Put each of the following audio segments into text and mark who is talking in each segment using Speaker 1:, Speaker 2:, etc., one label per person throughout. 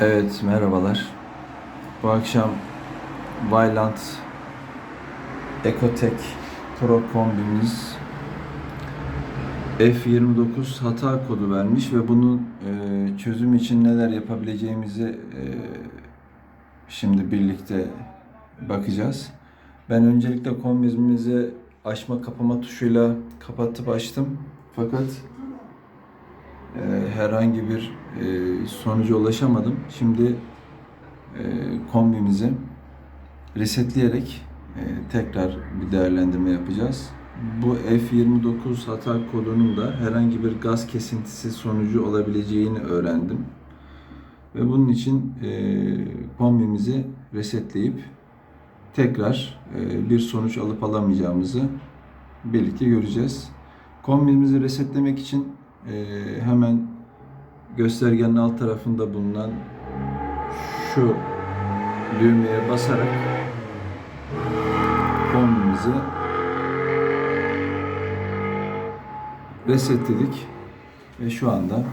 Speaker 1: Evet, merhabalar. Bu akşam Vylant Ecotec Pro kombimiz F29 hata kodu vermiş ve bunun e, çözüm için neler yapabileceğimizi e, şimdi birlikte bakacağız. Ben öncelikle kombimizi açma kapama tuşuyla kapatıp açtım. Fakat e, herhangi bir e, sonuca ulaşamadım. Şimdi e, kombimizi resetleyerek e, tekrar bir değerlendirme yapacağız. Bu F29 hata kodunun da herhangi bir gaz kesintisi sonucu olabileceğini öğrendim. Ve bunun için e, kombimizi resetleyip tekrar bir sonuç alıp alamayacağımızı birlikte göreceğiz. Kombimizi resetlemek için hemen göstergenin alt tarafında bulunan şu düğmeye basarak kombimizi resetledik ve şu anda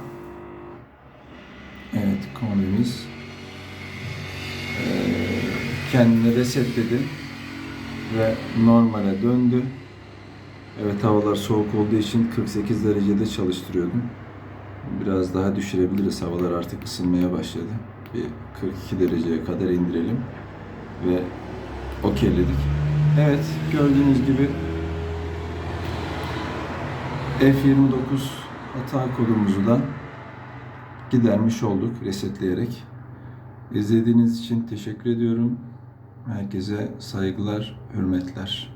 Speaker 1: evet kombimiz e, kendini resetledi ve normale döndü. Evet havalar soğuk olduğu için 48 derecede çalıştırıyordum. Biraz daha düşürebiliriz. Havalar artık ısınmaya başladı. Bir 42 dereceye kadar indirelim ve okeyledik. Evet gördüğünüz gibi F29 hata kodumuzu da gidermiş olduk resetleyerek. İzlediğiniz için teşekkür ediyorum. Herkese saygılar, hürmetler.